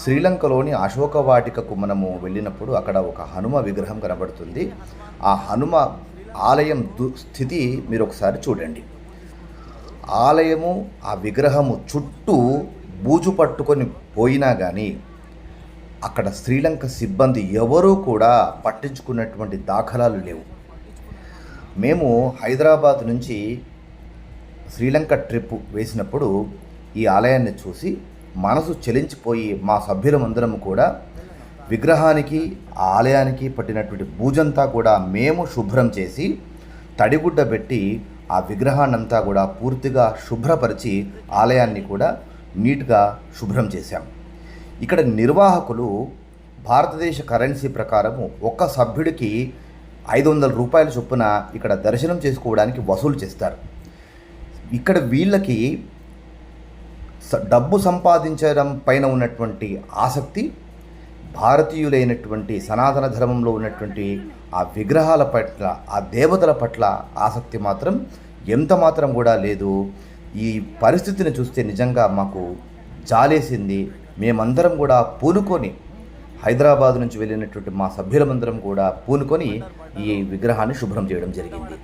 శ్రీలంకలోని అశోకవాటికకు మనము వెళ్ళినప్పుడు అక్కడ ఒక హనుమ విగ్రహం కనబడుతుంది. ఆ హనుమ ఆలయం దుస్థితి మీరు ఒకసారి చూడండి. ఆలయము ఆ విగ్రహము చుట్టూ బూజు పట్టుకొని పోయినా కానీ అక్కడ శ్రీలంక సిబ్బంది ఎవరూ కూడా పట్టించుకున్నటువంటి దాఖలాలు లేవు. మేము హైదరాబాద్ నుంచి శ్రీలంక ట్రిప్ వేసినప్పుడు ఈ ఆలయాన్ని చూసి మనసు చెలించిపోయి మా సభ్యులమందరము కూడా విగ్రహానికి ఆలయానికి పట్టినటువంటి పూజంతా కూడా మేము శుభ్రం చేసి తడిగుడ్డ పెట్టి ఆ విగ్రహాన్నంతా కూడా పూర్తిగా శుభ్రపరిచి ఆలయాన్ని కూడా నీట్గా శుభ్రం చేశాం. ఇక్కడ నిర్వాహకులు భారతదేశ కరెన్సీ ప్రకారము ఒక్క సభ్యుడికి ఐదు వందల రూపాయల చొప్పున ఇక్కడ దర్శనం చేసుకోవడానికి వసూలు చేస్తారు. ఇక్కడ వీళ్ళకి డబ్బు సంపాదించడం పైన ఉన్నటువంటి ఆసక్తి భారతీయులైనటువంటి సనాతన ధర్మంలో ఉన్నటువంటి ఆ విగ్రహాల పట్ల ఆ దేవతల పట్ల ఆసక్తి మాత్రం ఎంత మాత్రం కూడా లేదు. ఈ పరిస్థితిని చూస్తే నిజంగా మాకు జాలేసింది. మేమందరం కూడా పూనుకొని హైదరాబాద్ నుంచి వెళ్ళినటువంటి మా సభ్యులమందరం కూడా పూనుకొని ఈ విగ్రహాన్ని శుభ్రం చేయడం జరిగింది.